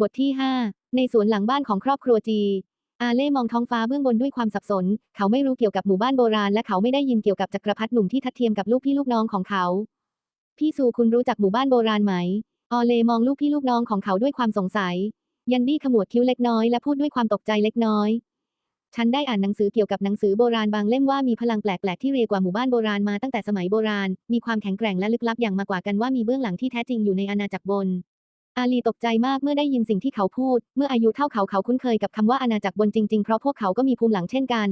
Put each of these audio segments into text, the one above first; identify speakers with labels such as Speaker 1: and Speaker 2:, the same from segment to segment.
Speaker 1: บทที่ 5 ในสวนหลังบ้านของครอบครัวจี อาเล่มองท้องฟ้าเบื้องบนด้วยความสับสน เขาไม่รู้เกี่ยวกับหมู่บ้านโบราณ และเขาไม่ได้ยินเกี่ยวกับจักรพรรดิหนุ่มที่ทัดเทียมกับลูกพี่ลูกน้องของเขา พี่ซูคุณรู้จักหมู่บ้านโบราณไหม ออเลมองลูกพี่ลูกน้องของเขาด้วยความสงสัย ยันดี้ขมวดคิ้วเล็กน้อยและพูดด้วยความตกใจเล็กน้อย ฉันได้อ่านหนังสือเกี่ยวกับหนังสือโบราณบางเล่มว่ามีพลังแปลกๆที่เรียกว่าหมู่บ้านโบราณมาตั้งแต่สมัยโบราณ มีความแข็งแกร่งและลึกลับอย่างมากกว่ากันว่ามีเบื้องหลังที่แท้จริงอยู่ในอาณาจักรบน อาลีตกใจมากเมื่อได้ยินสิ่งที่เขาพูด เมื่ออายุเท่าเขาเขาคุ้นเคยกับคำว่าอาณาจักรบนจริงๆ เพราะพวกเขาก็มีภูมิหลังเช่นกัน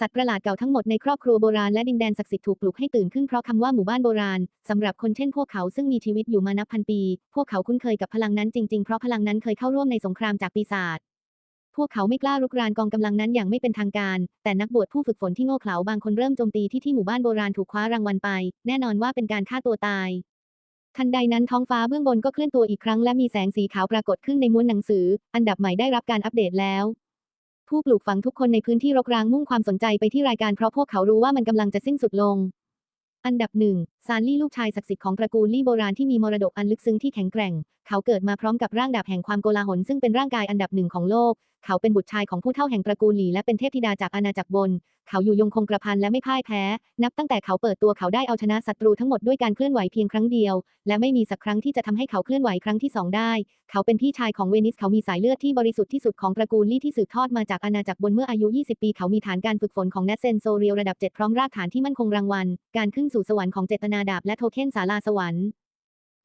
Speaker 1: สัตว์ประหลาดเก่าทั้งหมดในครอบครัวโบราณและดินแดนศักดิ์สิทธิ์ถูกปลุกให้ตื่นขึ้นเพราะคำว่าหมู่บ้านโบราณสำหรับคนเช่นพวกเขาซึ่งมีชีวิตอยู่มานับพันปี พวกเขาคุ้นเคยกับพลังนั้นจริงๆ เพราะพลังนั้นเคยเข้าร่วมในสงครามจากปีศาจพวกเขาไม่กล้ารุกรานกองกำลังนั้นอย่างไม่เป็นทางการ แต่นักบวชผู้ฝึกฝนที่โง่เขลาบางคนเริ่มโจมตีที่ที่หมู่บ้านโบราณถูกคว้ารางวัลไป แน่นอนว่าเป็นการฆ่าตัวตาย ทันใดนั้นท้องฟ้าเบื้องบนก็เคลื่อนตัวอีกครั้งและมีแสงสีขาวปรากฏขึ้นในม้วนหนังสือ อันดับใหม่ได้รับการอัปเดตแล้ว ผู้ปลูกฝังทุกคนในพื้นที่รกร้างมุ่งความสนใจไปที่รายการเพราะพวกเขารู้ว่ามันกำลังจะสิ้นสุดลง อันดับหนึ่งซานลี่ลูกชายศักดิ์สิทธิ์ของตระกูลลี่โบราณที่มีมรดกอันลึกซึ้งที่แข็งแกร่ง เขาเกิดมาพร้อมกับร่างดาบแห่งความโกลาหลซึ่งเป็นร่างกายอันดับหนึ่งของโลก เขาเป็นบุตรชายของผู้เฒ่าแห่งตระกูลหลี่และเป็นเทพธิดาจากอาณาจักรบน เขาอยู่ยงคงกระพันและไม่พ่ายแพ้ นับตั้งแต่เขาเปิดตัวเขาได้เอาชนะศัตรูทั้งหมดด้วยการเคลื่อนไหวเพียงครั้งเดียว และไม่มีสักครั้งที่จะทำให้เขาเคลื่อนไหวครั้งที่สองได้ เขาเป็นพี่ชายของเวนิสเขามีสายเลือดที่บริสุทธิ์ที่สุดของตระกูลลี่ที่สืบทอดมาจากอาณาจักรบนเมื่ออายุ 20 ปี เขามีฐานการฝึกฝนของเนสเซนโซเรียลระดับ 7 พร้อมรากฐานที่มั่นคงรางวัล การขึ้นสู่สวรรค์ของเจตนาดาบและโทเค็นศาลาสวรรค์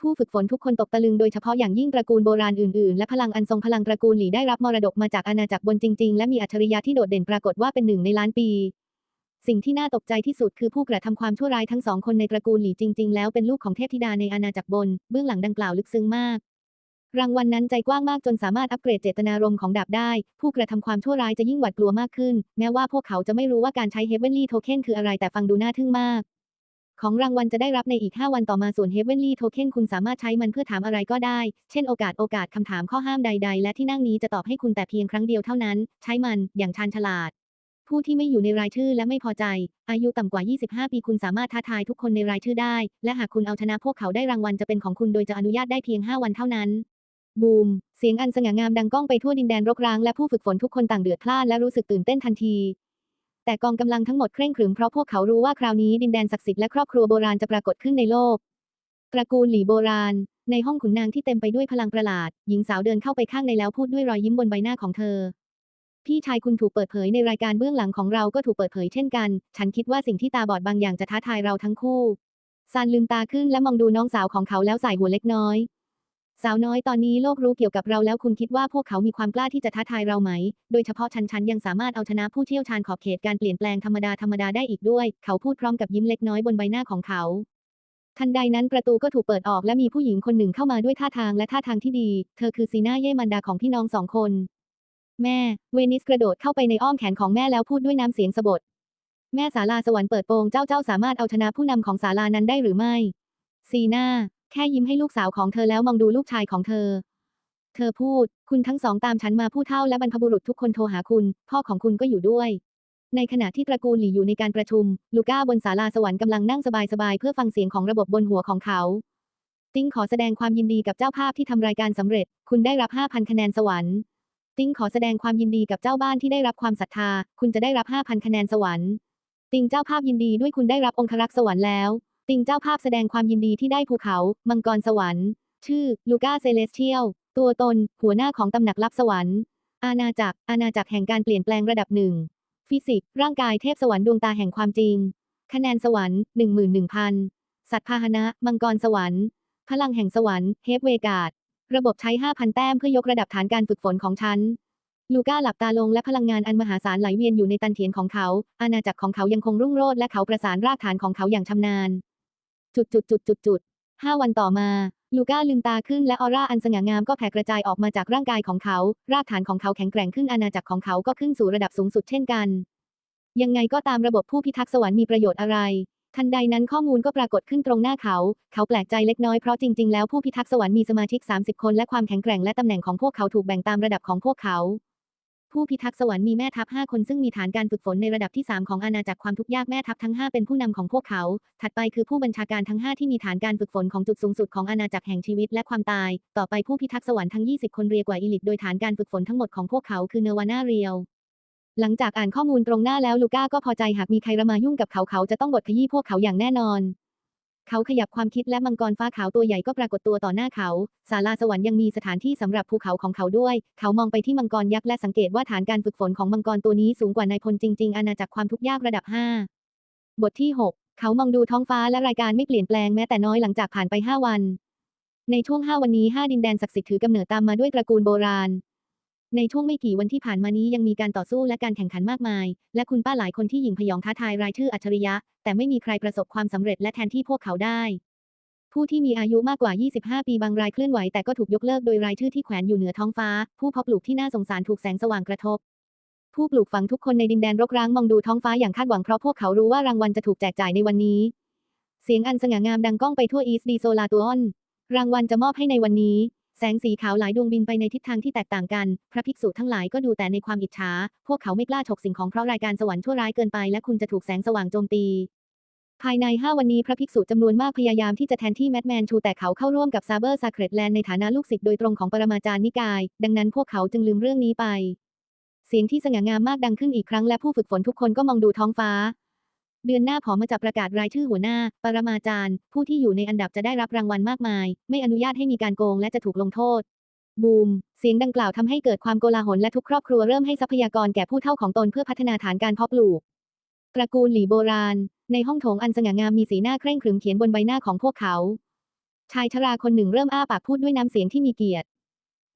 Speaker 1: ผู้ฝึกฝนทุกคนตกตะลึงโดยเฉพาะอย่างยิ่งตระกูลโบราณอื่นๆ และพลังอันทรงพลังตระกูลหลี่ได้รับมรดกมาจากอาณาจักรบนจริงๆ และมีอัจฉริยะที่โดดเด่นปรากฏว่าเป็นหนึ่งในล้านปี สิ่งที่น่าตกใจที่สุดคือผู้กระทำความชั่วร้ายทั้งสองคนในตระกูลหลี่จริง ๆ แล้วเป็นลูกของเทพธิดาในอาณาจักรบน เบื้องหลังดังกล่าวลึกซึ้งมากรางวัลนนั้นใจกว้างมากจนสามารถอัปเกรดเจตนารมณ์ของดาบได้ ผู้กระทำความชั่วร้ายจะยิ่งหวาดกลัวมากขึ้น แม้ว่าพวกเขาจะไม่รู้ว่าการใช้ Heavenly Token คืออะไรแต่ฟังดูน่าทึ่งมาก ของรางวัลจะได้รับในอีก 5 วันต่อมาส่วน Heavenly Token คุณสามารถใช้มันเพื่อถามอะไรก็ได้ เช่นโอกาสโอกาสคำถามข้อห้ามใด ๆ และที่นั่งนี้จะตอบให้คุณแต่เพียงครั้งเดียวเท่านั้น ใช้มันอย่างชาญฉลาด ผู้ที่ไม่อยู่ในรายชื่อและไม่พอใจ อายุต่ำกว่า 25 ปีคุณสามารถท้าทายทุกคนในรายชื่อได้ และหากคุณเอาชนะพวกเขาได้รางวัลจะเป็นของคุณโดยจะอนุญาตได้เพียง 5 วันเท่านั้นบูม เสียงอันสง่างามดังก้องไปทั่วดินแดนรกร้างและผู้ฝึกฝนทุกคนต่างเดือดพล่านและรู้สึกตื่นเต้นทันที แต่กองกำลังทั้งหมดเคร่งขรึมเพราะพวกเขารู้ว่าคราวนี้ดินแดนศักดิ์สิทธิ์และครอบครัวโบราณจะปรากฏขึ้นในโลก ตระกูลหลี่โบราณ ในห้องขุนนางที่เต็มไปด้วยพลังประหลาด หญิงสาวเดินเข้าไปข้างในแล้วพูดด้วยรอยยิ้มบนใบหน้าของเธอ พี่ชายคุณถูกเปิดเผยในรายการเบื้องหลังของเราก็ถูกเปิดเผยเช่นกัน ฉันคิดว่าสิ่งที่ตาบอดบางอย่างจะท้าทายเราทั้งคู่ซานลืมตาขึ้นและมองดูน้องสาวของเขาแล้วใส่หัวเล็กน้อย สาวน้อยตอนนี้โลกรู้เกี่ยวกับเราแล้วคุณคิดว่าพวกเขามีความกล้าที่จะท้าทายเราไหม โดยเฉพาะฉันฉันยังสามารถเอาชนะผู้เชี่ยวชาญขอบเขตการเปลี่ยนแปลงธรรมดาธรรมดาได้อีกด้วย เขาพูดพร้อมกับยิ้มเล็กน้อยบนใบหน้าของเขา ทันใดนั้นประตูก็ถูกเปิดออกและมีผู้หญิงคนหนึ่งเข้ามาด้วยท่าทางและท่าทางที่ดี เธอคือซีน่าเย่มันดาของพี่น้องสองคน แม่ เวนิสกระโดดเข้าไปในอ้อมแขนของแม่แล้วพูดด้วยน้ำเสียงสบดแม่ศาลาสวรรค์เปิดโปงเจ้าเจ้าสามารถเอาชนะผู้นำของศาลานั้นได้หรือไม่ซีน่า แค่ยิ้มให้ลูกสาวของเธอแล้วมองดูลูกชายของเธอ เธอพูด คุณทั้งสองตามฉันมาผู้เฒ่าและบรรพบุรุษทุกคนโทรหาคุณ พ่อของคุณก็อยู่ด้วย ในขณะที่ตระกูลหลี่อยู่ในการประชุม ลูก้าบนศาลาสวรรค์กำลังนั่งสบายๆเพื่อฟังเสียงของระบบบนหัวของเขา ติ้งขอแสดงความยินดีกับเจ้าภาพที่ทำรายการสำเร็จ คุณได้รับ 5,000 คะแนนสวรรค์ ติ้งขอแสดงความยินดีกับเจ้าบ้านที่ได้รับความศรัทธา คุณจะได้รับ 5,000 คะแนนสวรรค์ ติ้งเจ้าภาพยินดีด้วยคุณได้รับองครักษ์สวรรค์แล้ว ติงเจ้าภาพแสดงความยินดีที่ได้ภูเขา มังกรสวรรค์ ชื่อ ลูก้าเซเลสเทียล ตัวตน หัวหน้าของตำหนักลับสวรรค์ อาณาจักร อาณาจักรแห่งการเปลี่ยนแปลงระดับหนึ่ง ฟิสิกส์ ร่างกายเทพสวรรค์ดวงตาแห่งความจริง คะแนนสวรรค์ 11,000 สัตว์พาหนะ มังกรสวรรค์ พลังแห่งสวรรค์ เฮฟเวกาด ระบบใช้ 5,000 แต้มเพื่อยกระดับฐานการฝึกฝนของฉันลูก้าหลับตาลงและพลังงานอันมหาศาลไหลเวียนอยู่ในตันเถียนของเขา อาณาจักรของเขายังคงรุ่งโรจน์และเขาประสานรากฐานของเขาอย่างชำนาญ จุดจุดจุดจุดจุดห้าวันต่อมา ลูก้าลืมตาขึ้นและออร่าอันสง่างามก็แผ่กระจายออกมาจากร่างกายของเขา รากฐานของเขาแข็งแกร่งขึ้นอาณาจักรของเขาก็ขึ้นสู่ระดับสูงสุดเช่นกัน ยังไงก็ตามระบบผู้พิทักษ์สวรรค์มีประโยชน์อะไร ทันใดนั้นข้อมูลก็ปรากฏขึ้นตรงหน้าเขา เขาแปลกใจเล็กน้อยเพราะจริงๆแล้วผู้พิทักษ์สวรรค์มีสมาชิก 30 คนและความแข็งแกร่งและตำแหน่งของพวกเขาถูกแบ่งตามระดับของพวกเขา ผู้พิทักษ์สวรรค์มีแม่ทัพ 5 คนซึ่งมีฐานการฝึกฝนในระดับที่ 3 ของอาณาจักรความทุกข์ยากแม่ทัพทั้ง 5 เป็นผู้นำของพวกเขา ถัดไปคือผู้บัญชาการทั้ง 5 ที่มีฐานการฝึกฝนของจุดสูงสุดของอาณาจักรแห่งชีวิตและความตาย ต่อไปผู้พิทักษ์สวรรค์ทั้ง 20 คนเรียกว่าอีลิทโดยฐานการฝึกฝนทั้งหมดของพวกเขาคือเนวาน่าเรียวหลังจากอ่านข้อมูลตรงหน้าแล้วลูก้าก็พอใจหากมีใครมายุ่งกับเขาเขาจะต้องบดขยี้พวกเขาอย่างแน่นอน เขาขยับความคิดและมังกรฟ้าขาวตัวใหญ่ก็ปรากฏตัวต่อหน้าเขาศาลาสวรรค์ยังมีสถานที่สำหรับภูเขาของเขาด้วย เขามองไปที่มังกรยักษ์และสังเกตว่าฐานการฝึกฝนของมังกรตัวนี้สูงกว่านายพลจริง ๆ อาณาจักรความทุกข์ยากระดับ 5 บทที่ 6 เขามองดูท้องฟ้าและรายการไม่เปลี่ยนแปลงแม้แต่น้อยหลังจากผ่านไป 5 วัน ในช่วง 5 วันนี้ 5 ดินแดนศักดิ์สิทธิ์ถือกำเนิดตามมาด้วยตระกูลโบราณ ในช่วงไม่กี่วันที่ผ่านมานี้ยังมีการต่อสู้และการแข่งขันมากมาย และคุณป้าหลายคนที่หญิงพยองท้าทายรายชื่ออัจฉริยะ แต่ไม่มีใครประสบความสำเร็จและแทนที่พวกเขาได้ ผู้ที่มีอายุมากกว่า 25 ปีบางรายเคลื่อนไหวแต่ก็ถูกยกเลิกโดยรายชื่อที่แขวนอยู่เหนือท้องฟ้า ผู้เพาะปลูกที่น่าสงสารถูกแสงสว่างกระทบ ผู้ปลูกฝังทุกคนในดินแดนรกร้างมองดูท้องฟ้าอย่างคาดหวังเพราะพวกเขารู้ว่ารางวัลจะถูกแจกจ่ายในวันนี้ เสียงอันสง่างามดังก้องไปทั่วอีสต์ดีโซลาตัวอนรางวัลจะมอบให้ในวันนี้ แสงสีขาวหลายดวงบินไปในทิศทางที่แตกต่างกัน พระภิกษุทั้งหลายก็ดูแต่ในความอิจฉา พวกเขาไม่กล้าฉกสิ่งของเพราะรายการสวรรค์ชั่วร้ายเกินไปและคุณจะถูกแสงสว่างโจมตี ภายใน 5 วันนี้พระภิกษุจำนวนมากพยายามที่จะแทนที่แมดแมนชูแต่เขาเข้าร่วมกับซาเบอร์ซาเครตแลนในฐานะลูกศิษย์โดยตรงของปรมาจารย์นิกาย ดังนั้นพวกเขาจึงลืมเรื่องนี้ไป เสียงที่สง่างามมากดังขึ้นอีกครั้งและผู้ฝึกฝนทุกคนก็มองดูท้องฟ้า เดือนหน้าผอมาจะประกาศรายชื่อหัวหน้า ปรมาจารย์ ผู้ที่อยู่ในอันดับจะได้รับรางวัลมากมาย ไม่อนุญาตให้มีการโกงและจะถูกลงโทษ บูม เสียงดังกล่าวทำให้เกิดความโกลาหลและทุกครอบครัวเริ่มให้ทรัพยากรแก่ผู้เฒ่าของตนเพื่อพัฒนาฐานการเพาะปลูก ตระกูลหลี่โบราณ ในห้องโถงอันสง่างามมีสีหน้าเคร่งขรึมเขียนบนใบหน้าของพวกเขา ชายชราคนหนึ่งเริ่มอ้าปากพูดด้วยน้ำเสียงที่มีเกียรติ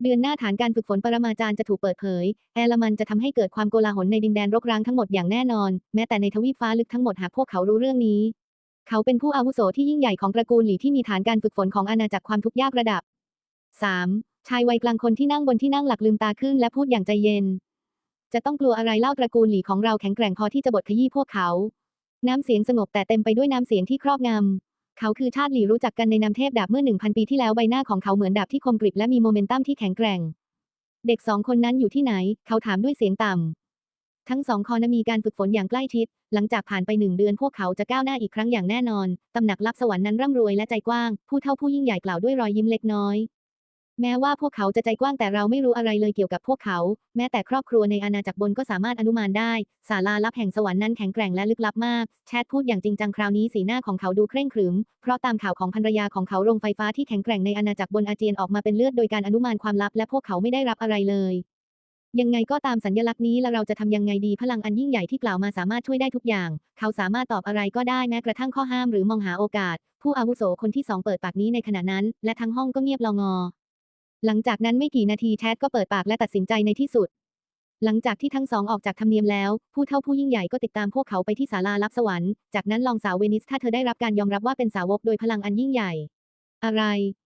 Speaker 1: เดือนหน้าฐานการฝึกฝนปรมาจารย์จะถูกเปิดเผย แอลมันจะทำให้เกิดความโกลาหลในดินแดนรกร้างทั้งหมดอย่างแน่นอน แม้แต่ในทวีปฟ้าลึกทั้งหมดหากพวกเขารู้เรื่องนี้ เขาเป็นผู้อาวุโสที่ยิ่งใหญ่ของตระกูลหลี่ที่มีฐานการฝึกฝนของอาณาจักรความทุกข์ยากระดับ 3. ชายวัยกลางคนที่นั่งบนที่นั่งหลักลืมตาขึ้นและพูดอย่างใจเย็น จะต้องกลัวอะไรเล่าตระกูลหลี่ของเราแข็งแกร่งพอที่จะบดขยี้พวกเขา น้ำเสียงสงบแต่เต็มไปด้วยน้ำเสียงที่ครอบงำ เขาคือชาติหลี่รู้จักกันในนามเทพดาบเมื่อ 1,000 ปีที่แล้วใบหน้าของเขาเหมือนดาบที่คมกริบและมีโมเมนตัมที่แข็งแกร่ง เด็กสองคนนั้นอยู่ที่ไหน เขาถามด้วยเสียงต่ำ ทั้งสองคอนมีการฝึกฝนอย่างใกล้ชิด หลังจากผ่านไปหนึ่งเดือนพวกเขาจะก้าวหน้าอีกครั้งอย่างแน่นอน ตำหนักลับสวรรค์นั้นร่ำรวยและใจกว้าง ผู้เท่าผู้ยิ่งใหญ่กล่าวด้วยรอยยิ้มเล็กน้อย แม้ว่าพวกเขาจะใจกว้างแต่เราไม่รู้อะไรเลยเกี่ยวกับพวกเขา แม้แต่ครอบครัวในอาณาจักรบนก็สามารถอนุมานได้ ศาลาลับแห่งสวรรค์นั้นแข็งแกร่งและลึกลับมาก แชทพูดอย่างจริงจังคราวนี้สีหน้าของเขาดูเคร่งขรึม เพราะตามข่าวของภรรยาของเขาโรงไฟฟ้าที่แข็งแกร่งในอาณาจักรบนอาเจียนออกมาเป็นเลือดโดยการอนุมานความลับและพวกเขาไม่ได้รับอะไรเลยยังไงก็ตามสัญลักษณ์นี้และเราจะทำยังไงดีพลังอันยิ่งใหญ่ที่กล่าวมาสามารถช่วยได้ทุกอย่าง เขาสามารถตอบอะไรก็ได้แม้กระทั่งข้อห้ามหรือมองหาโอกาส ผู้อาวุโสคนที่สองเปิดปากนี้ในขณะนั้น และทั้งห้องก็เงียบลองอ หลังจากนั้นไม่กี่นาทีแชทก็เปิดปากและตัดสินใจในที่สุด หลังจากที่ทั้งสองออกจากธรรมเนียมแล้ว ผู้เท่าผู้ยิ่งใหญ่ก็ติดตามพวกเขาไปที่ศาลารับสวรรค์จากนั้นลองสาวเวนิสถ้าเธอได้รับการยอมรับว่าเป็นสาวกโดยพลังอันยิ่งใหญ่ อะไร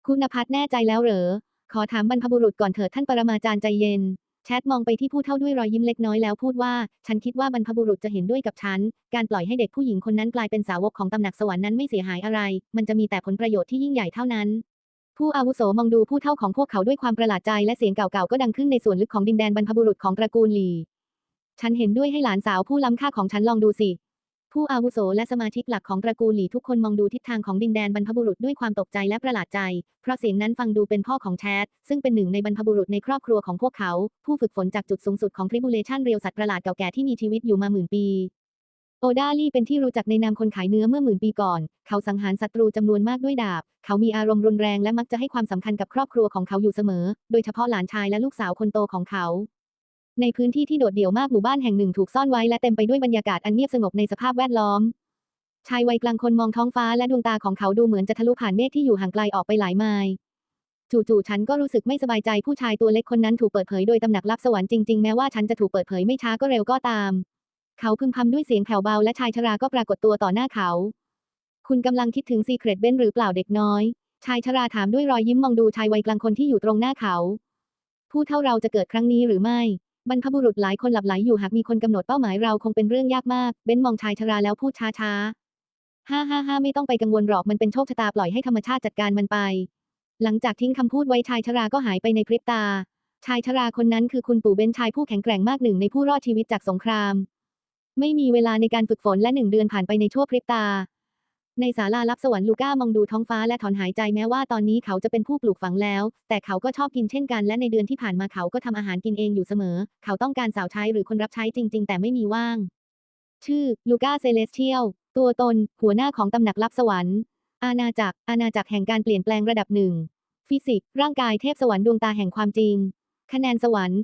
Speaker 1: คุณพัฒน์แน่ใจแล้วเหรอ ขอถามบรรพบุรุษก่อนเถิดท่านปรมาจารย์ใจเย็นแชทมองไปที่ผู้เท่าด้วยรอยยิ้มเล็กน้อยแล้วพูดว่า ฉันคิดว่าบรรพบุรุษจะเห็นด้วยกับฉัน การปล่อยให้เด็กผู้หญิงคนนั้นกลายเป็นสาวกของตำหนักสวรรค์นั้นไม่เสียหายอะไร มันจะมีแต่ผลประโยชน์ที่ยิ่งใหญ่เท่านั้น ผู้อาวุโสมองดูผู้เท่าของพวกเขาด้วยความประหลาดใจและเสียงเก่าๆก็ดังขึ้นในส่วนลึกของดินแดนบรรพบุรุษของตระกูลหลี ฉันเห็นด้วยให้หลานสาวผู้ล้ำค่าของฉันลองดูสิ ผู้อาวุโสและสมาชิกหลักของตระกูลหลีทุกคนมองดูทิศทางของดินแดนบรรพบุรุษด้วยความตกใจและประหลาดใจ เพราะเสียงนั้นฟังดูเป็นพ่อของแชทซึ่งเป็นหนึ่งในบรรพบุรุษในครอบครัวของพวกเขา ผู้ฝึกฝนจากจุดสูงสุดของทริบูเลชันเรียวสัตว์ประหลาดเก่าแก่ที่มีชีวิตอยู่มาหมื่นปี อดาลี่เป็นที่รู้จักในนามคนขายเนื้อเมื่อหมื่นปีก่อน เขาสังหารศัตรูจำนวนมากด้วยดาบ เขามีอารมณ์รุนแรงและมักจะให้ความสำคัญกับครอบครัวของเขาอยู่เสมอ โดยเฉพาะหลานชายและลูกสาวคนโตของเขา ในพื้นที่ที่โดดเดี่ยวมากหมู่บ้านแห่งหนึ่งถูกซ่อนไว้และเต็มไปด้วยบรรยากาศอันเงียบสงบในสภาพแวดล้อม ชายวัยกลางคนมองท้องฟ้าและดวงตาของเขาดูเหมือนจะทะลุผ่านเมฆที่อยู่ห่างไกลออกไปหลายไมล์จู่ๆ ฉันก็รู้สึกไม่สบายใจผู้ชายตัวเล็กคนนั้นถูกเปิดเผยโดยตำหนักลับสวรรค์จริงๆ แม้ว่าฉันจะถูกเปิดเผยไม่ช้าก็เร็วก็ตาม เขาพึมพำด้วยเสียงแผ่วเบาและชายชราก็ปรากฏตัวต่อหน้าเขา คุณกำลังคิดถึงซีเครตเบนหรือเปล่าเด็กน้อย ชายชราถามด้วยรอยยิ้มมองดูชายวัยกลางคนที่อยู่ตรงหน้าเขา ผู้เท่าเราจะเกิดครั้งนี้หรือไม่ บรรพบุรุษหลายคนหลับไหลอยู่หากมีคนกำหนดเป้าหมายเราคงเป็นเรื่องยากมาก เบนมองชายชราแล้วพูดช้าๆห้าห้าห้าไม่ต้องไปกังวลหรอกมันเป็นโชคชะตาปล่อยให้ธรรมชาติจัดการมันไป หลังจากทิ้งคำพูดไว้ชายชราก็หายไปในพริบตา ชายชราคนนั้นคือคุณปู่เบนชายผู้แข็งแกร่งมากหนึ่งในผู้รอดชีวิตจากสงคราม ไม่มีเวลาในการฝึกฝนและหนึ่งเดือนผ่านไปในชั่วพริบตา ในศาลารับสวรรค์ลูก้ามองดูท้องฟ้าและถอนหายใจแม้ว่าตอนนี้เขาจะเป็นผู้ปลูกฝังแล้ว แต่เขาก็ชอบกินเช่นกันและในเดือนที่ผ่านมาเขาก็ทำอาหารกินเองอยู่เสมอ เขาต้องการสาวใช้หรือคนรับใช้จริง ๆ แต่ไม่มีว่าง ชื่อ ลูก้าเซเลสเทียลตัวตน หัวหน้าของตำหนักลับสวรรค์อาณาจักรอาณาจักรแห่งการเปลี่ยนแปลงระดับหนึ่งฟิสิกส์ร่างกายเทพสวรรค์ดวงตาแห่งความจริง คะแนนสวรรค์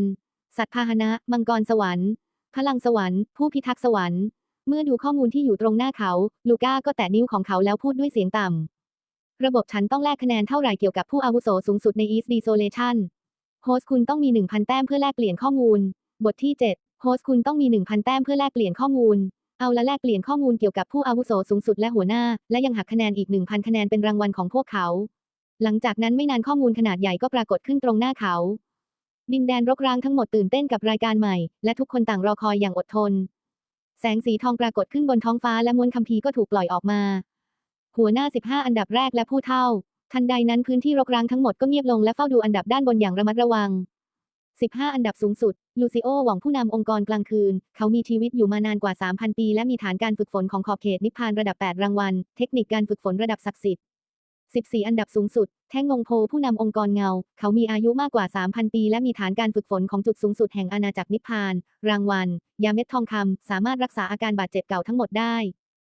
Speaker 1: 6,000 สัตว์พาหนะ มังกรสวรรค์ พลังสวรรค์ ผู้พิทักษ์สวรรค์ เมื่อดูข้อมูลที่อยู่ตรงหน้าเขา ลูก้าก็แตะนิ้วของเขาแล้วพูดด้วยเสียงต่ำ ระบบฉันต้องแลกคะแนนเท่าไหร่เกี่ยวกับผู้อาวุโสสูงสุดใน East Desolation โฮสต์คุณต้องมี 1,000 แต้มเพื่อแลกเปลี่ยนข้อมูล บทที่ 7 โฮสต์คุณต้องมี 1,000 แต้มเพื่อแลกเปลี่ยนข้อมูล เอาละแลกเปลี่ยนข้อมูลเกี่ยวกับผู้อาวุโสสูงสุดและหัวหน้า และยังหักคะแนนอีก 1,000 คะแนนเป็นรางวัลของพวกเขา หลังจากนั้นไม่นานข้อมูลขนาดใหญ่ก็ปรากฏขึ้นตรงหน้าเขา ดินแดนรกร้างทั้งหมดตื่นเต้นกับรายการใหม่ และทุกคนต่างรอคอยอย่างอดทน แสงสีทองปรากฏขึ้นบนท้องฟ้าและมวลคัมภีร์ก็ถูกปล่อยออกมา หัวหน้า 15 อันดับแรกและผู้เท่า ทันใดนั้นพื้นที่รกร้างทั้งหมดก็เงียบลงและเฝ้าดูอันดับด้านบนอย่างระมัดระวัง 15 อันดับสูงสุด ลูซิโอหวังผู้นำองค์กรกลางคืน เขามีชีวิตอยู่มานานกว่า 3,000 ปี และมีฐานการฝึกฝนของขอบเขตนิพพานระดับ 8 รางวัล เทคนิคการฝึกฝนระดับศักดิ์สิทธิ์ 14 อันดับสูงสุด แท่งงงโพผู้นำองค์กรเงา เขามีอายุมากกว่า 3,000 ปี และมีฐานการฝึกฝนของจุดสูงสุดแห่งอาณาจักรนิพพาน รางวัล ยาเม็ดทองคำ สามารถรักษาอาการบาดเจ็บเก่าทั้งหมดได้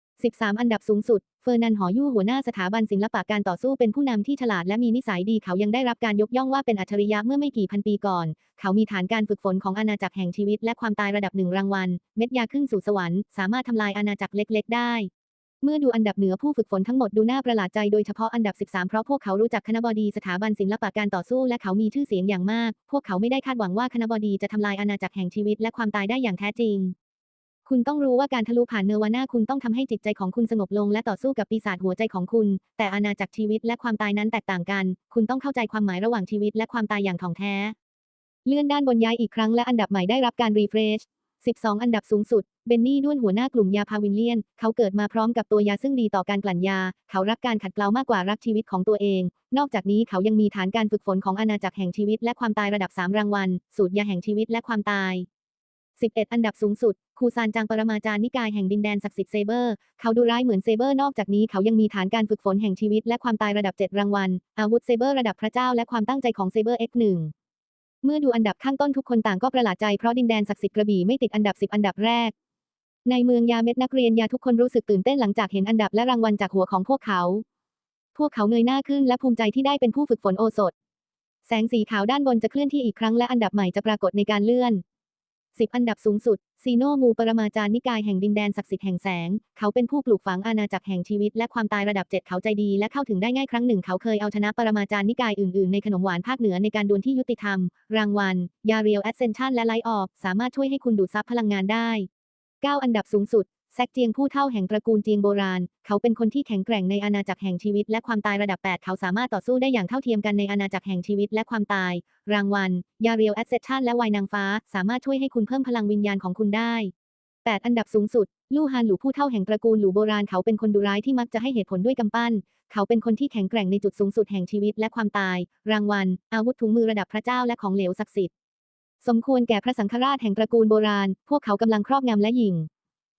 Speaker 1: 13 อันดับสูงสุด เฟอร์นันหอยู่หัวหน้าสถาบันศิลปะการต่อสู้เป็นผู้นำที่ฉลาดและมีนิสัยดี เขายังได้รับการยกย่องว่าเป็นอัจฉริยะเมื่อไม่กี่พันปีก่อน เขามีฐานการฝึกฝนของอาณาจักรแห่งชีวิต และความตายระดับหนึ่งรางวัล เม็ดยาขึ้นสู่สวรรค์ สามารถทำลายอาณาจักรเล็ก ๆ ได้ เมื่อดูอันดับเหนือผู้ฝึกฝนทั้งหมดดูน่าประหลาดใจโดยเฉพาะอันดับ 13 เพราะพวกเขารู้จักคณบดีสถาบันศิลปะการต่อสู้และเขามีชื่อเสียงอย่างมาก พวกเขาไม่ได้คาดหวังว่าคณบดีจะทำลายอาณาจักรแห่งชีวิตและความตายได้อย่างแท้จริง คุณต้องรู้ว่าการทะลุผ่านเนวาน่าคุณต้องทำให้จิตใจของคุณสงบลงและต่อสู้กับปีศาจหัวใจของคุณ แต่อาณาจักรชีวิตและความตายนั้นแตกต่างกัน คุณต้องเข้าใจความหมายระหว่างชีวิตและความตายอย่างถ่องแท้ เลื่อนด้านบนย้ายอีกครั้งและอันดับใหม่ได้รับการรีเฟรช 12 อันดับสูงสุด เบนนี่ด้วนหัวหน้ากลุ่มยาพาวินเลียน เขาเกิดมาพร้อมกับตัวยาซึ่งดีต่อการกลั่นยา เขารักการขัดเกลามากกว่ารักชีวิตของตัวเอง นอกจากนี้เขายังมีฐานการฝึกฝนของอาณาจักรแห่งชีวิตและความตายระดับ 3 รางวัล สูตรยาแห่งชีวิตและความตาย 11 อันดับสูงสุด คูซานจังปรมาจารย์นิกายแห่งดินแดนศักดิ์สิทธิ์เซเบอร์ เขาดูร้ายเหมือนเซเบอร์ นอกจากนี้เขายังมีฐานการฝึกฝนแห่งชีวิตและความตายระดับ 7 รางวัล อาวุธเซเบอร์ระดับพระเจ้าและความตั้งใจของเซเบอร์ X1 เมื่อดูอันดับข้างต้นทุกคนต่างก็ประหลาดใจเพราะดินแดนศักดิ์สิทธิ์กระบี่ไม่ติดอันดับ 10 อันดับแรก ในเมืองยาเม็ดนักเรียนยาทุกคนรู้สึกตื่นเต้นหลังจากเห็นอันดับและรางวัลจากหัวของพวกเขา พวกเขาเงยหน้าขึ้นและภูมิใจที่ได้เป็นผู้ฝึกฝนโอสถ แสงสีขาวด้านบนจะเคลื่อนที่อีกครั้งและอันดับใหม่จะปรากฏในการเลื่อน สิบอันดับสูงสุด ซีโนมูปรมาจารย์นิกายแห่งดินแดนศักดิ์สิทธิ์แห่งแสง เขาเป็นผู้ปลูกฝังอาณาจักรแห่งชีวิตและความตายระดับเจ็ดเขาใจดีและเข้าถึงได้ง่ายครั้งหนึ่งเขาเคยเอาชนะปรมาจารย์นิกายอื่นๆ ในขนมหวานภาคเหนือในการดวลที่ยุติธรรม รางวัล ยาเรียลแอสเซนชันและไลออฟสามารถช่วยให้คุณดูดซับพลังงานได้ 9 อันดับสูงสุด แซกเจียงผู้เท่าแห่งตระกูลเจียงโบราณ เขาเป็นคนที่แข็งแกร่งในอาณาจักรแห่งชีวิตและความตายระดับ 8 เขาสามารถต่อสู้ได้อย่างเท่าเทียมกันในอาณาจักรแห่งชีวิตและความตาย รางวัล ยาเรียวแอสเซชันและวายนางฟ้า สามารถช่วยให้คุณเพิ่มพลังวิญญาณของคุณได้ 8 อันดับสูงสุด ลู่ฮานหลูผู้เท่าแห่งตระกูลหลูโบราณ เขาเป็นคนดุร้ายที่มักจะให้เหตุผลด้วยกำปั้น เขาเป็นคนที่แข็งแกร่งในจุดสูงสุดแห่งชีวิตและความตาย รางวัล อาวุธถุงมือระดับพระเจ้าและของเหลวศักดิ์สิทธิ์ สมควรแก่พระสังฆราชแห่งตระกูลโบราณ พวกเขากำลังครอบงำและยิง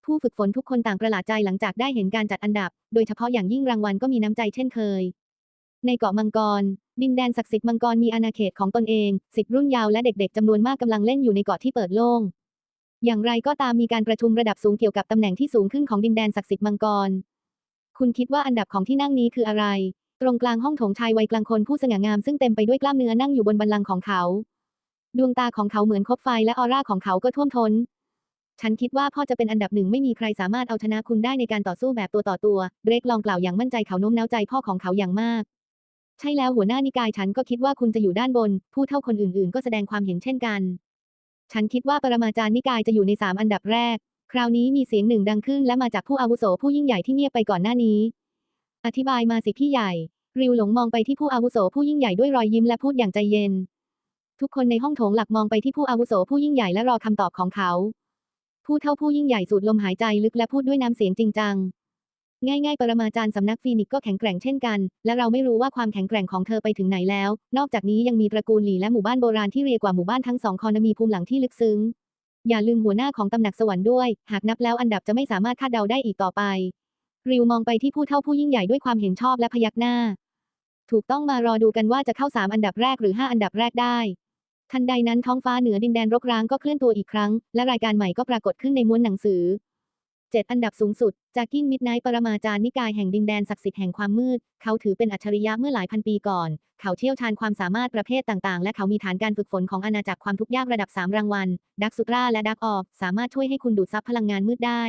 Speaker 1: ผู้ฝึกฝนทุกคนต่างประหลาดใจหลังจากได้เห็นการจัดอันดับ โดยเฉพาะอย่างยิ่งรางวัลก็มีน้ำใจเช่นเคย ในเกาะมังกร ดินแดนศักดิ์สิทธิ์มังกรมีอาณาเขตของตนเองสิทธิ์รุ่นยาวและเด็กๆจำนวนมากกำลังเล่นอยู่ในเกาะที่เปิดโล่ง อย่างไรก็ตามมีการประชุมระดับสูงเกี่ยวกับตำแหน่งที่สูงขึ้นของดินแดนศักดิ์สิทธิ์มังกร คุณคิดว่าอันดับของที่นั่งนี้คืออะไร ตรงกลางห้องโถงชายวัยกลางคนผู้สง่างามซึ่งเต็มไปด้วยกล้ามเนื้อนั่งอยู่บนบัลลังก์ของเขา ดวงตาของเขาเหมือนคบไฟและออร่าของเขาก็ท่วมท้น ฉันคิดว่าพ่อจะเป็นอันดับหนึ่งไม่มีใครสามารถเอาชนะคุณได้ในการต่อสู้แบบตัวต่อตัวเบรกลองกล่าวอย่างมั่นใจเขาโน้มน้าวใจพ่อของเขาอย่างมาก ใช่แล้วหัวหน้านิกายฉันก็คิดว่าคุณจะอยู่ด้านบน ผู้เท่าคนอื่นๆ ก็แสดงความเห็นเช่นกัน ฉันคิดว่าปรมาจารย์นิกายจะอยู่ในสามอันดับแรก คราวนี้มีเสียงหนึ่งดังขึ้นและมาจากผู้อาวุโสผู้ยิ่งใหญ่ที่เงียบไปก่อนหน้านี้ อธิบายมาสิพี่ใหญ่ ริวหลงมองไปที่ผู้อาวุโสผู้ยิ่งใหญ่ด้วยรอยยิ้มและพูดอย่างใจเย็น ทุกคนในห้องโถงหลักมองไปที่ผู้อาวุโสผู้ยิ่งใหญ่และรอคำตอบของเขา ผู้เท่าผู้ยิ่งใหญ่สูดลมหายใจลึกและพูดด้วยน้ำเสียงจริงจัง ง่ายๆ ปรมาจารย์สำนักฟีนิกก็แข็งแกร่งเช่นกัน และเราไม่รู้ว่าความแข็งแกร่งของเธอไปถึงไหนแล้ว นอกจากนี้ยังมีตระกูลหลี่และหมู่บ้านโบราณที่เรียกว่าหมู่บ้านทั้งสองคอนมีภูมิหลังที่ลึกซึ้ง อย่าลืมหัวหน้าของตำหนักสวรรค์ด้วย หากนับแล้วอันดับจะไม่สามารถคาดเดาได้อีกต่อไป ริวมองไปที่ผู้เฒ่าผู้ยิ่งใหญ่ด้วยความเห็นชอบและพยักหน้า ถูกต้องมารอดูกันว่าจะเข้าสามอันดับแรกหรือห้าอันดับแรกได้ ทันใดนั้นท้องฟ้าเหนือดินแดนรกร้างก็เคลื่อนตัวอีกครั้ง และรายการใหม่ก็ปรากฏขึ้นในม้วนหนังสือ7อันดับสูงสุด จากกิ้งมิดไนท์ปรมาจารย์นิกายแห่งดินแดนศักดิ์สิทธิ์แห่งความมืด เขาถือเป็นอัจฉริยะเมื่อหลายพันปีก่อน เขาเชี่ยวชาญความสามารถประเภทต่างๆ และเขามีฐานการฝึกฝนของอาณาจักรความทุกข์ยากระดับ 3 รางวัล ดักสุตราและดักออกสามารถช่วยให้คุณดูดซับพลังงานมืดได้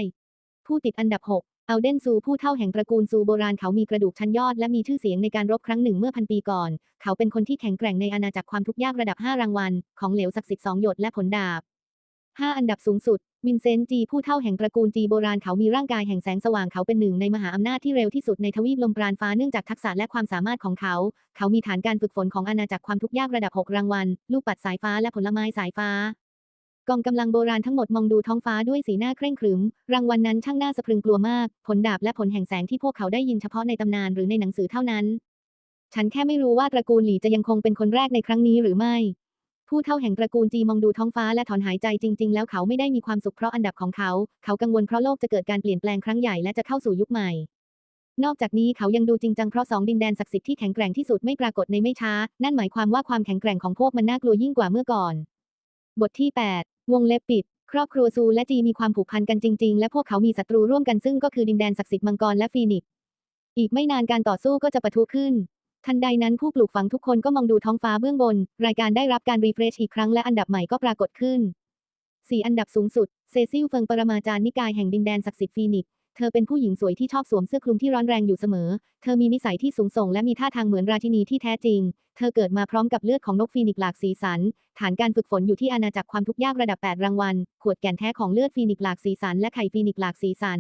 Speaker 1: ผู้ติดอันดับ 6 เอาเดนซูผู้เท่าแห่งตระกูลซูโบราณเขามีกระดูกชั้นยอดและมีชื่อเสียงในการรบครั้งหนึ่งเมื่อพันปีก่อน เขาเป็นคนที่แข็งแกร่งในอาณาจักรความทุกข์ยากระดับ 5 รางวัล ของเหลวศักดิ์สิทธิ์สองหยดและผลดาบ 5 อันดับสูงสุด วินเซนต์จีผู้เท่าแห่งตระกูลจีโบราณเขามีร่างกายแห่งแสงสว่างเขาเป็นหนึ่งในมหาอำนาจที่เร็วที่สุดในทวีปลมปราณฟ้าเนื่องจากทักษะและความสามารถของเขา เขามีฐานการฝึกฝนของอาณาจักรความทุกข์ยากระดับ 6 รางวัล ลูกปัดสายฟ้าและผลไม้สายฟ้า กองกำลังโบราณทั้งหมดมองดูท้องฟ้าด้วยสีหน้าเคร่งขรึม รางวัลนั้นช่างน่าสะพรึงกลัวมาก ผลดาบและผลแห่งแสงที่พวกเขาได้ยินเฉพาะในตำนานหรือในหนังสือเท่านั้น ฉันแค่ไม่รู้ว่าตระกูลหลี่จะยังคงเป็นคนแรกในครั้งนี้หรือไม่ ผู้เท่าแห่งตระกูลจีมองดูท้องฟ้าและถอนหายใจจริง ๆ แล้วเขาไม่ได้มีความสุขเพราะอันดับของเขา เขากังวลเพราะโลกจะเกิดการเปลี่ยนแปลงครั้งใหญ่และจะเข้าสู่ยุคใหม่ นอกจากนี้เขายังดูจริงจังเพราะสองดินแดนศักดิ์สิทธิ์ที่แข็งแกร่งที่สุดไม่ปรากฏในไม่ช้า นั่นหมายความว่าความแข็งแกร่งของพวกมันน่ากลัวยิ่งกว่าเมื่อก่อน บทที่ 8 วงเล็บปิด ครอบครัวซูและจีมีความผูกพันกันจริง ๆ และพวกเขามีศัตรูร่วมกันซึ่งก็คือดินแดนศักดิ์สิทธิ์มังกรและฟีนิกซ์อีกไม่นานการต่อสู้ก็จะปะทุขึ้น ทันใดนั้นผู้ปลูกฝังทุกคนก็มองดูท้องฟ้าเบื้องบน รายการได้รับการรีเฟรชอีกครั้งและอันดับใหม่ก็ปรากฏขึ้น4อันดับสูงสุด เซซิลเฟิงปรมาจารย์นิกายแห่งดินแดนศักดิ์สิทธิ์ฟีนิกซ์ เธอเป็นผู้หญิงสวยที่ชอบสวมเสื้อคลุมที่ร้อนแรงอยู่เสมอ เธอมีนิสัยที่สูงส่งและมีท่าทางเหมือนราชินีที่แท้จริง เธอเกิดมาพร้อมกับเลือดของนกฟีนิกซ์หลากสีสัน ฐานการฝึกฝนอยู่ที่อาณาจักรความทุกข์ยากระดับ 8 รางวัล ขวดแก่นแท้ของเลือดฟีนิกซ์หลากสีสันและไข่ฟีนิกซ์หลากสีสัน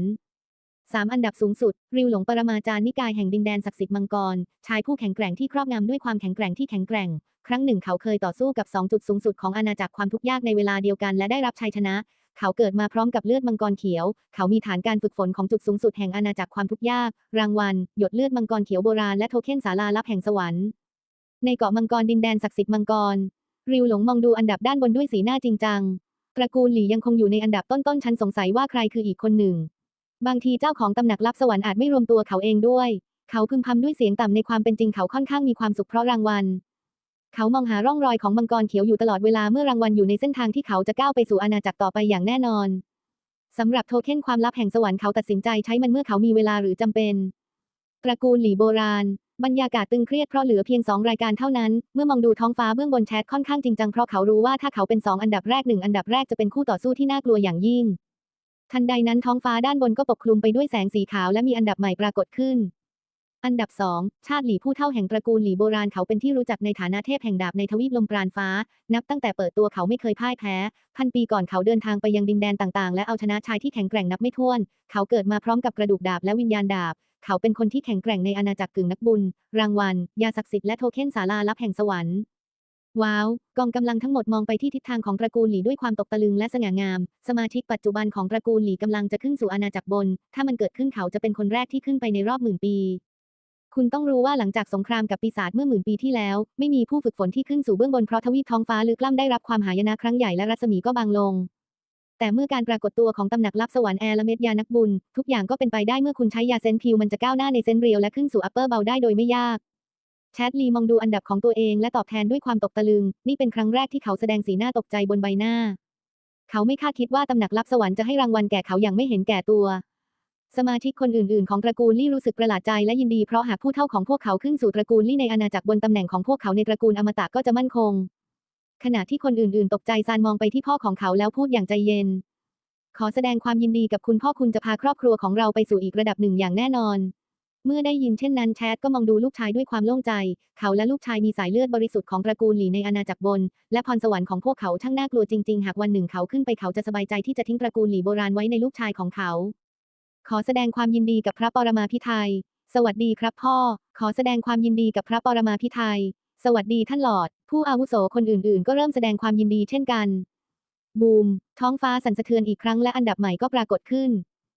Speaker 1: 3อันดับสูงสุด ริวหลงปรมาจารย์นิกายแห่งดินแดนศักดิ์สิทธิ์มังกร ชายผู้แข็งแกร่งที่ครอบงำด้วยความแข็งแกร่งที่แข็งแกร่ง ครั้งหนึ่งเขาเคยต่อสู้กับ 2 จุดสูงสุดของอาณาจักรความทุกข์ยากในเวลาเดียวกันและได้รับชัยชนะ เขาเกิดมาพร้อมกับเลือดมังกรเขียว เขามีฐานการฝึกฝนของจุดสูงสุดแห่งอาณาจักรความทุกข์ยาก รางวัล หยดเลือดมังกรเขียวโบราณและโทเค็นศาลาลับแห่งสวรรค์ ในเกาะมังกรดินแดนศักดิ์สิทธิ์มังกร ริวหลงมองดูอันดับด้านบนด้วยสีหน้าจริงจัง ตระกูลหลี่ยังคงอยู่ในอันดับต้นๆ ฉันสงสัยว่าใครคืออีกคนหนึ่ง บางทีเจ้าของตำหนักลับสวรรค์อาจไม่รวมตัวเขาเองด้วย เขาพึมพำด้วยเสียงต่ำในความเป็นจริงเขาค่อนข้างมีความสุขเพราะรางวัล เขามองหาร่องรอยของมังกรเขียวอยู่ตลอดเวลาเมื่อรางวัลอยู่ในเส้นทางที่เขาจะก้าวไปสู่อาณาจักรต่อไปอย่างแน่นอนสำหรับโทเค็นความลับแห่งสวรรค์เขาตัดสินใจใช้มันเมื่อเขามีเวลาหรือจำเป็น ตระกูลหลี่โบราณ บรรยากาศตึงเครียดเพราะเหลือเพียงสองรายการเท่านั้น เมื่อมองดูท้องฟ้าเบื้องบนแชทค่อนข้างจริงจังเพราะเขารู้ว่าถ้าเขาเป็นสองอันดับแรกหนึ่งอันดับแรกจะเป็นคู่ต่อสู้ที่น่ากลัวอย่างยิ่ง ทันใดนั้นท้องฟ้าด้านบนก็ปกคลุมไปด้วยแสงสีขาวและมีอันดับใหม่ปรากฏขึ้น อันดับ 2 ชาติหลี่ผู้เท่าแห่งตระกูลหลี่โบราณเขาเป็นที่รู้จักในฐานะเทพแห่งดาบในทวีปลมปราณฟ้า นับตั้งแต่เปิดตัวเขาไม่เคยพ่ายแพ้ พันปีก่อนเขาเดินทางไปยังดินแดนต่างๆ และเอาชนะชายที่แข็งแกร่งนับไม่ถ้วน เขาเกิดมาพร้อมกับกระดูกดาบและวิญญาณดาบ เขาเป็นคนที่แข็งแกร่งในอาณาจักรกึ่งนักบุญ รางวัล ยาศักดิ์สิทธิ์และโทเค็นศาลาลับแห่งสวรรค์ว้าว กองกำลังทั้งหมดมองไปที่ทิศทางของตระกูลหลี่ด้วยความตกตะลึงและสง่างาม สมาชิกปัจจุบันของตระกูลหลี่กำลังจะขึ้นสู่อาณาจักรบน ถ้ามันเกิดขึ้นเขาจะเป็นคนแรกที่ขึ้นไปในรอบหมื่นปี คุณต้องรู้ว่าหลังจากสงครามกับปีศาจเมื่อหมื่นปีที่แล้ว ไม่มีผู้ฝึกฝนที่ขึ้นสู่เบื้องบนเพราะทวีปท้องฟ้าลึกล้ำได้รับความหายนะครั้งใหญ่และรัศมีก็บางลง แต่เมื่อการปรากฏตัวของตำหนักลับสวรรค์แอร์และเม็ดยานักบุญ ทุกอย่างก็เป็นไปได้เมื่อคุณใช้ยาเซนพิวมันจะก้าวหน้าในเซนเรียวและขึ้นสู่อัปเปอร์เบาได้โดยไม่ยากแชทลีมองดูอันดับของตัวเองและตอบแทนด้วยความตกตะลึง นี่เป็นครั้งแรกที่เขาแสดงสีหน้าตกใจบนใบหน้า เขาไม่คาดคิดว่าตำหนักลับสวรรค์จะให้รางวัลแก่เขาอย่างไม่เห็นแก่ตัว สมาชิกคนอื่นๆ ของตระกูลลี่รู้สึกประหลาดใจและยินดีเพราะหากผู้เท่าของพวกเขาขึ้นสู่ตระกูลลี่ในอาณาจักรบนตำแหน่งของพวกเขาในตระกูลอมตะก็จะมั่นคง ขณะที่คนอื่นๆ ตกใจซานมองไปที่พ่อของเขาแล้วพูดอย่างใจเย็น ขอแสดงความยินดีกับคุณพ่อคุณจะพาครอบครัวของเราไปสู่อีกระดับหนึ่งอย่างแน่นอน เมื่อได้ยินเช่นนั้นแชทก็มองดูลูกชายด้วยความโล่งใจ เขาและลูกชายมีสายเลือดบริสุทธิ์ของตระกูลหลี่ในอาณาจักรบน และพรสวรรค์ของพวกเขาช่างน่ากลัวจริงๆ หากวันหนึ่งเขาขึ้นไปเขาจะสบายใจที่จะทิ้งตระกูลหลีโบราณไว้ในลูกชายของเขา ขอแสดงความยินดีกับพระปรมาภิไธยสวัสดีครับพ่อ ขอแสดงความยินดีกับพระปรมาภิไธยสวัสดีท่านหลอด ผู้อาวุโสคนอื่นๆ ก็เริ่มแสดงความยินดีเช่นกัน บูม ท้องฟ้าสั่นสะเทือนอีกครั้งและอันดับใหม่ก็ปรากฏขึ้น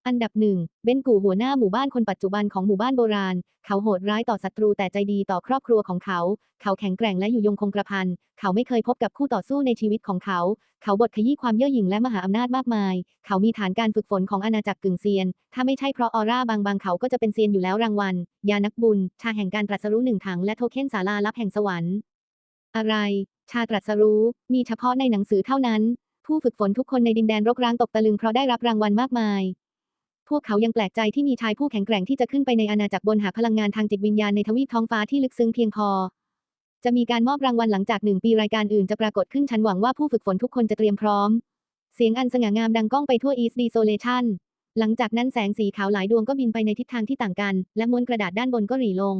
Speaker 1: อันดับหนึ่งเบนกูหัวหน้าหมู่บ้านคนปัจจุบันของหมู่บ้านโบราณ เขาโหดร้ายต่อศัตรูแต่ใจดีต่อครอบครัวของเขา เขาแข็งแกร่งและอยู่ยงคงกระพัน เขาไม่เคยพบกับคู่ต่อสู้ในชีวิตของเขา เขาบทขยี้ความเย่อหยิ่งและมหาอำนาจมากมาย เขามีฐานการฝึกฝนของอาณาจักรกึ่งเซียน ถ้าไม่ใช่เพราะออร่าบางบางๆเขาก็จะเป็นเซียนอยู่แล้วรางวัล ยานักบุญ ชาแห่งการตรัสรู้หนึ่งถังและโทเค็นศาลาลับแห่งสวรรค์ อะไร ชาตรัสรู้ มีเฉพาะในหนังสือเท่านั้น ผู้ฝึกฝนทุกคนในดินแดนรกร้างตกตะลึงเพราะได้รับรางวัลมากมาย พวกเขายังแปลกใจที่มีชายผู้แข็งแกร่งที่จะขึ้นไปในอาณาจักรบนหาพลังงานทางจิตวิญญาณในทวีปท้องฟ้าที่ลึกซึ้งเพียงพอ จะมีการมอบรางวัลหลังจากหนึ่งปีรายการอื่นจะปรากฏขึ้นฉันหวังว่าผู้ฝึกฝนทุกคนจะเตรียมพร้อม เสียงอันสง่างามดังก้องไปทั่ว East Desolation หลังจากนั้นแสงสีขาวหลายดวงก็บินไปในทิศทางที่ต่างกัน และม้วนกระดาษด้านบนก็หรี่ลง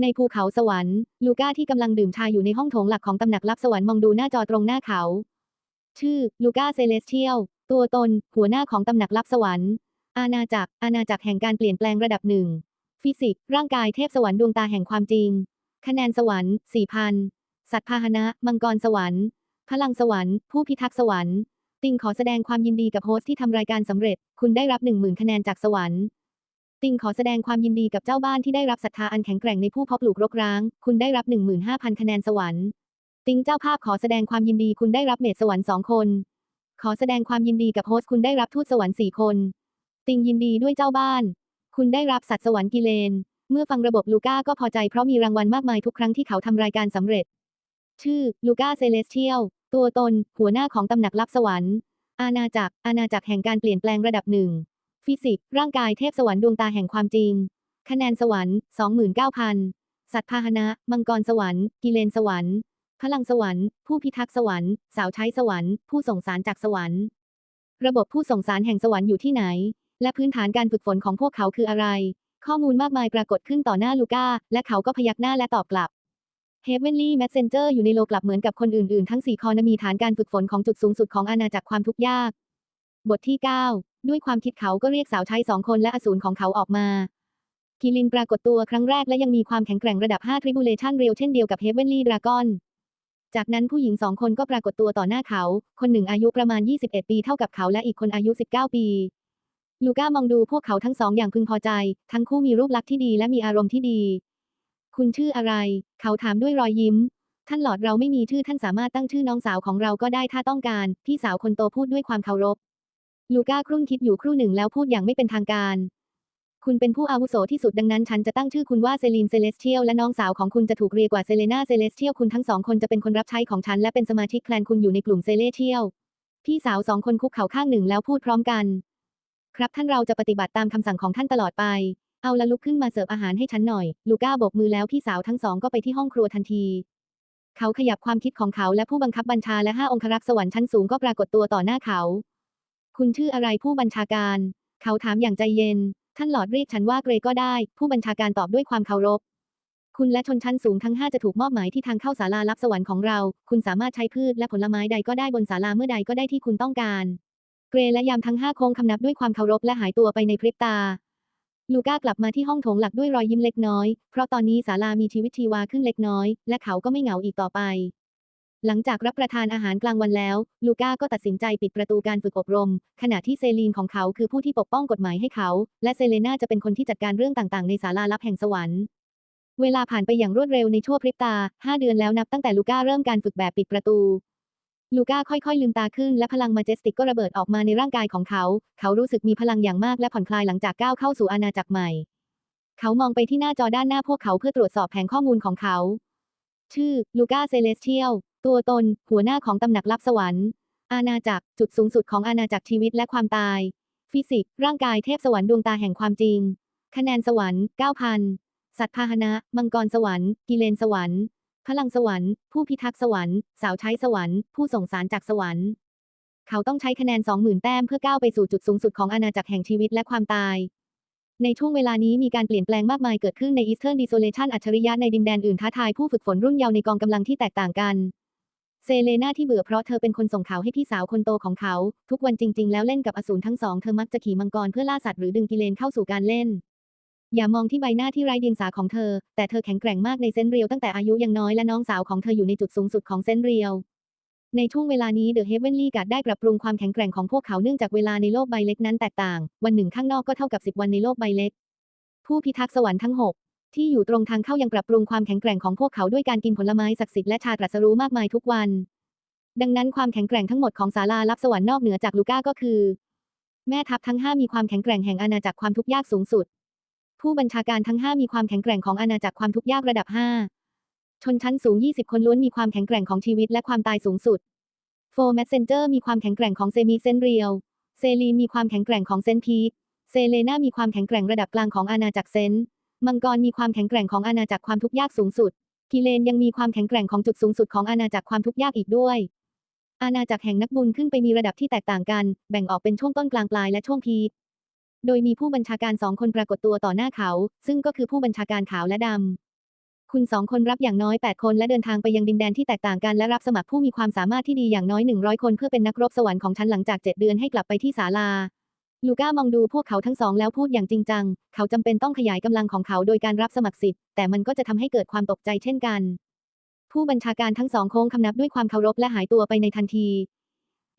Speaker 1: ในภูเขาสวรรค์ ลูก้าที่กำลังดื่มชาอยู่ในห้องโถงหลักของตำหนักลับสวรรค์มองดูหน้าจอตรงหน้าเขา ชื่อ ลูก้าเซเลสเทียล ตัวตน หัวหน้าของตำหนักลับสวรรค์ อาณาจักร อาณาจักรแห่งการเปลี่ยนแปลงระดับหนึ่ง ฟิสิกส์ ร่างกายเทพสวรรค์ดวงตาแห่งความจริง คะแนนสวรรค์4,000สัตว์พาหนะ มังกรสวรรค์ พลังสวรรค์ ผู้พิทักษ์สวรรค์ ติงขอแสดงความยินดีกับโฮสต์ที่ทำรายการสำเร็จ คุณได้รับ10,000คะแนนจากสวรรค์ ติงขอแสดงความยินดีกับเจ้าบ้านที่ได้รับศรัทธาอันแข็งแกร่งในผู้เพาะปลูกรกร้าง คุณได้รับ15,000คะแนนสวรรค์ ติงเจ้าภาพขอแสดงความยินดีคุณได้รับเมดสวรรค์สองคน ขอแสดงความยินดีกับโฮสต์คุณได้รับทูตสวรรค์สี่คน ติงยินดีด้วยเจ้าบ้าน คุณได้รับสัตว์สวรรค์กิเลน เมื่อฟังระบบลูก้าก็พอใจเพราะมีรางวัลมากมายทุกครั้งที่เขาทำรายการสำเร็จ ชื่อ ลูก้าเซเลสเทียล ตัวตน หัวหน้าของตำหนักลับสวรรค์ อาณาจักร อาณาจักรแห่งการเปลี่ยนแปลงระดับหนึ่ง ฟิสิกส์ ร่างกายเทพสวรรค์ดวงตาแห่งความจริง คะแนนสวรรค์ 29,000 สัตว์พาหนะ มังกรสวรรค์ กิเลนสวรรค์ พลังสวรรค์ ผู้พิทักษ์สวรรค์ สาวใช้สวรรค์ ผู้ส่งสารจากสวรรค์ ระบบผู้ส่งสารแห่งสวรรค์อยู่ที่ไหน และพื้นฐานการฝึกฝนของพวกเขาคืออะไร ข้อมูลมากมายปรากฏขึ้นต่อหน้าลูก้า และเขาก็พยักหน้าและตอบกลับ Heavenly Messenger อยู่ในโลกลับเหมือนกับคนอื่นๆ ทั้ง 4 คอนมีฐานการฝึกฝนของจุดสูงสุดของอาณาจักรความทุกข์ยาก บทที่ 9 ด้วยความคิดเขาก็เรียกสาวใช้สองคนและอสูรของเขาออกมากิลินปรากฏตัวครั้งแรกและยังมีความแข็งแกร่งระดับ 5 Tribulation Real เช่นเดียวกับ Heavenly Dragon จากนั้นผู้หญิงสองคนก็ปรากฏตัวต่อหน้าเขา คนหนึ่งอายุประมาณ 21 ปีเท่ากับเขาและอีกคนอายุ 19 ปี ลูก้ามองดูพวกเขาทั้งสองอย่างพึงพอใจ ทั้งคู่มีรูปลักษณ์ที่ดีและมีอารมณ์ที่ดี คุณชื่ออะไร เขาถามด้วยรอยยิ้ม ท่านหลอดเราไม่มีชื่อท่านสามารถตั้งชื่อน้องสาวของเราก็ได้ถ้าต้องการ พี่สาวคนโตพูดด้วยความเคารพ ลูก้าครุ่นคิดอยู่ครู่หนึ่งแล้วพูดอย่างไม่เป็นทางการ คุณเป็นผู้อาวุโสที่สุดดังนั้นฉันจะตั้งชื่อคุณว่าเซลีนเซเลสเทียลและน้องสาวของคุณจะถูกเรียกว่าเซเลนาเซเลสเทียลคุณทั้งสองคนจะเป็นคนรับใช้ของฉันและเป็นสมาชิกแคลนคุณอยู่ในกลุ่มเซเลเทียลพี่สาวสองคนคุกเข่าข้างหนึ่งแล้วพูดพร้อมกัน ครับท่านเราจะปฏิบัติตามคำสั่งของท่านตลอดไป เอาละลุกขึ้นมาเสิร์ฟอาหารให้ฉันหน่อย ลูก้าโบกมือแล้วพี่สาวทั้งสองก็ไปที่ห้องครัวทันที เขาขยับความคิดของเขาและผู้บังคับบัญชาและห้าองครักษ์สวรรค์ชั้นสูงก็ปรากฏตัวต่อหน้าเขา คุณชื่ออะไรผู้บัญชาการ เขาถามอย่างใจเย็น ท่านหลอดเรียกฉันว่าเกรก็ได้ ผู้บัญชาการตอบด้วยความเคารพคุณและชนชั้นสูงทั้งห้าจะถูกมอบหมายที่ทางเข้าศาลารับสวรรค์ของเรา คุณสามารถใช้พืชและผลไม้ใดก็ได้บนศาลาเมื่อใดก็ได้ที่คุณต้องการ เกรและยามทั้งห้าโค้งคำนับด้วยความเคารพและหายตัวไปในพริบตา ลูก้ากลับมาที่ห้องโถงหลักด้วยรอยยิ้มเล็กน้อย เพราะตอนนี้ศาลามีชีวิตชีวาขึ้นเล็กน้อย และเขาก็ไม่เหงาอีกต่อไป หลังจากรับประทานอาหารกลางวันแล้ว ลูก้าก็ตัดสินใจปิดประตูการฝึกอบรม ขณะที่เซลีนของเขาคือผู้ที่ปกป้องกฎหมายให้เขา และเซเลนาจะเป็นคนที่จัดการเรื่องต่างๆ ในศาลาลับแห่งสวรรค์เวลาผ่านไปอย่างรวดเร็วในชั่วพริบตา 5 เดือนแล้วนับตั้งแต่ลูก้าเริ่มการฝึกแบบปิดประตู ลูก้าค่อยๆ ลืมตาขึ้นและพลังมาเจสติกก็ระเบิดออกมาในร่างกายของเขา เขารู้สึกมีพลังอย่างมากและผ่อนคลายหลังจากก้าวเข้าสู่อาณาจักรใหม่ เขามองไปที่หน้าจอด้านหน้าพวกเขาเพื่อตรวจสอบแผงข้อมูลของเขา ชื่อ ลูก้าเซเลสเทียล ตัวตน หัวหน้าของตำหนักลับสวรรค์ อาณาจักร จุดสูงสุดของอาณาจักรชีวิตและความตาย ฟิสิกส์ ร่างกายเทพสวรรค์ดวงตาแห่งความจริง คะแนนสวรรค์ 9,000 สัตว์พาหนะ มังกรสวรรค์ กิเลนสวรรค์ พลังสวรรค์ ผู้พิทักษ์สวรรค์ สาวใช้สวรรค์ ผู้ส่งสารจากสวรรค์ เขาต้องใช้คะแนน 20,000 แต้มเพื่อก้าวไปสู่จุดสูงสุดของอาณาจักรแห่งชีวิตและความตาย ในช่วงเวลานี้มีการเปลี่ยนแปลงมากมายเกิดขึ้นใน Eastern Desolation อัจฉริยะในดินแดนอื่นท้าทายผู้ฝึกฝนรุ่นเยาว์ในกองกำลังที่แตกต่างกันเซเลนาที่เบื่อเพราะเธอเป็นคนส่งข่าวให้พี่สาวคนโตของเขา ทุกวันจริง ๆ แล้วเล่นกับอสูรทั้งสองเธอมักจะขี่มังกรเพื่อล่าสัตว์หรือดึงกิเลนเข้าสู่การเล่น อย่ามองที่ใบหน้าที่ไร้เดียงสาของเธอ แต่เธอแข็งแกร่งมากในเซนเรียวตั้งแต่อายุยังน้อยและน้องสาวของเธออยู่ในจุดสูงสุดของเซนเรียว ในช่วงเวลานี้เดอะเฮเวนลี่การ์ดได้ปรับปรุงความแข็งแกร่งของพวกเขาเนื่องจากเวลาในโลกใบเล็กนั้นแตกต่าง วันหนึ่งข้างนอกก็เท่ากับ 10 วันในโลกใบเล็ก ผู้พิทักษ์สวรรค์ทั้ง 6 ที่อยู่ตรงทางเข้ายังปรับปรุงความแข็งแกร่งของพวกเขาด้วยการกินผลไม้ศักดิ์สิทธิ์และชาตรัสรู้มากมายทุกวัน ดังนั้นความแข็งแกร่งทั้งหมดของศาลารับสวรรค์นอกเหนือจากลูก้าก็คือ แม่ทัพทั้ง 5 มีความแข็งแกร่งแห่งอาณาจักรความทุกข์ยากสูงสุด ผู้บัญชาการทั้ง 5 มีความแข็งแกร่งของอาณาจักรความทุกข์ยากระดับ 5 ชนชั้นสูง 20 คนล้วนมีความแข็งแกร่งของชีวิตและความตายสูงสุดโฟร์แมสเซนเจอร์มีความแข็งแกร่งของเซมิเซนเรียลเซลีมีความแข็งแกร่งของเซนพีเซเลนามีความแข็งแกร่งระดับกลางของอาณาจักรเซน มังกรมีความแข็งแกร่งของอาณาจักรความทุกข์ยากสูงสุด กิเลนยังมีความแข็งแกร่งของจุดสูงสุดของอาณาจักรความทุกข์ยากอีกด้วย อาณาจักรแห่งนักบุญขึ้นไปมีระดับที่แตกต่างกัน แบ่งออกเป็นช่วงต้นกลางปลายและช่วงพีค โดยมีผู้บัญชาการสองคนปรากฏตัวต่อหน้าเขา ซึ่งก็คือผู้บัญชาการขาวและดำ คุณสองคนรับอย่างน้อย 8 คนและเดินทางไปยังดินแดนที่แตกต่างกันและรับสมัครผู้มีความสามารถที่ดีอย่างน้อย 100 คนเพื่อเป็นนักรบสวรรค์ของฉันหลังจาก 7 เดือนให้กลับไปที่ศาลา ลูก้ามองดูพวกเขาทั้งสองแล้วพูดอย่างจริงจัง เขาจำเป็นต้องขยายกำลังของเขาโดยการรับสมัครสิทธิ์ แต่มันก็จะทำให้เกิดความตกใจเช่นกันผู้บัญชาการทั้งสองโค้งคำนับด้วยความเคารพและหายตัวไปในทันที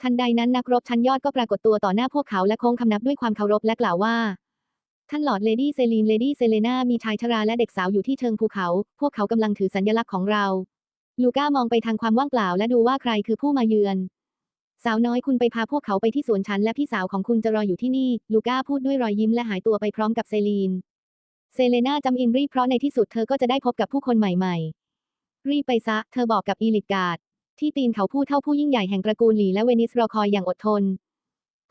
Speaker 1: ทันใดนั้นนักรบชั้นยอดก็ปรากฏตัวต่อหน้าพวกเขาและโค้งคำนับด้วยความเคารพและกล่าวว่า ท่านหลอดเลดี้เซลีนเลดี้เซเลนามีชายชราและเด็กสาวอยู่ที่เชิงภูเขา พวกเขากำลังถือสัญลักษณ์ของเรา ลูก้ามองไปทางความว่างเปล่าและดูว่าใครคือผู้มาเยือน สาวน้อยคุณไปพาพวกเขาไปที่สวนฉันและพี่สาวของคุณจะรออยู่ที่นี่ ลูก้าพูดด้วยรอยยิ้มและหายตัวไปพร้อมกับเซลีน เซเลนาจำอินรีเพราะในที่สุดเธอก็จะได้พบกับผู้คนใหม่ ๆ รีบไปซะ เธอบอกกับอีลิกาด ที่ตีนเขาผู้เท่าผู้ยิ่งใหญ่แห่งตระกูลหลีและเวนิสรอคอยอย่างอดทน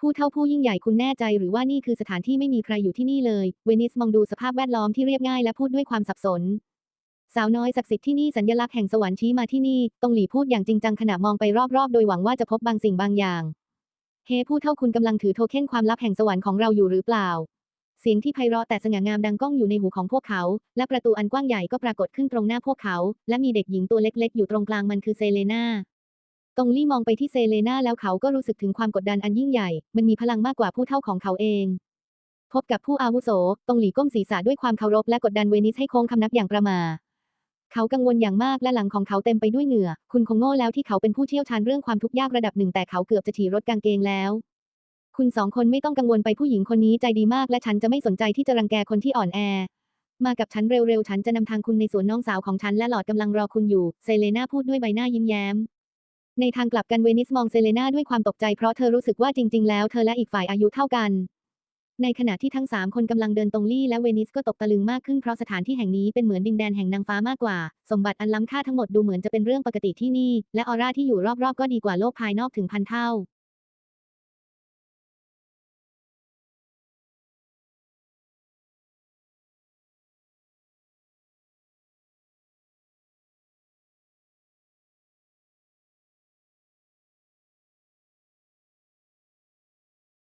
Speaker 1: ผู้เท่าผู้ยิ่งใหญ่คุณแน่ใจหรือว่านี่คือสถานที่ไม่มีใครอยู่ที่นี่เลย เวนิสมองดูสภาพแวดล้อมที่เรียบง่ายและพูดด้วยความสับสน สาวน้อยศักดิ์สิทธิ์ที่นี่สัญลักษณ์แห่งสวรรค์ชี้มาที่นี่ตรงหลีพูดอย่างจริงจังขณะมองไปรอบๆ โดยหวังว่าจะพบบางสิ่งบางอย่าง เฮ้ผู้เท่าคุณกำลังถือโทเค็นความลับแห่งสวรรค์ของเราอยู่หรือเปล่า เสียงที่ไพเราะแต่สง่างามดังก้องอยู่ในหูของพวกเขา และประตูอันกว้างใหญ่ก็ปรากฏขึ้นตรงหน้าพวกเขา และมีเด็กหญิงตัวเล็กๆ อยู่ตรงกลางมันคือเซเลนาตรงลี่มองไปที่เซเลนาแล้วเขาก็รู้สึกถึงความกดดันอันยิ่งใหญ่ มันมีพลังมากกว่าผู้เท่าของเขาเอง พบกับผู้อาวุโส ตรงหลีก้มศีรษะด้วยความเคารพและกดดันเวนิสให้โค้งคำนับอย่างประมาเขากังวลอย่างมากและหลังของเขาเต็มไปด้วยเหงื่อ คุณคงโง่แล้วที่เขาเป็นผู้เชี่ยวชาญเรื่องความทุกข์ยากระดับหนึ่งแต่เขาเกือบจะฉี่รถกางเกงแล้ว คุณสองคนไม่ต้องกังวลไปผู้หญิงคนนี้ใจดีมากและฉันจะไม่สนใจที่จะรังแกคนที่อ่อนแอ มากับฉันเร็วๆ ฉันจะนำทางคุณในสวนน้องสาวของฉันและหลอดกำลังรอคุณอยู่ เซเลนาพูดด้วยใบหน้ายิ้มแย้ม ในทางกลับกันเวนิสมองเซเลนาด้วยความตกใจเพราะเธอรู้สึกว่าจริง ๆ แล้วเธอและอีกฝ่ายอายุเท่ากัน ในขณะที่ทั้งสามคนกำลังเดินตรงลี่และเวนิสก็ตกตะลึงมากขึ้นเพราะสถานที่แห่งนี้เป็นเหมือนดินแดนแห่งนางฟ้ามากกว่า สมบัติอันล้ำค่าทั้งหมดดูเหมือนจะเป็นเรื่องปกติที่นี่ และออร่าที่อยู่รอบๆ ก็ดีกว่าโลกภายนอกถึงพันเท่า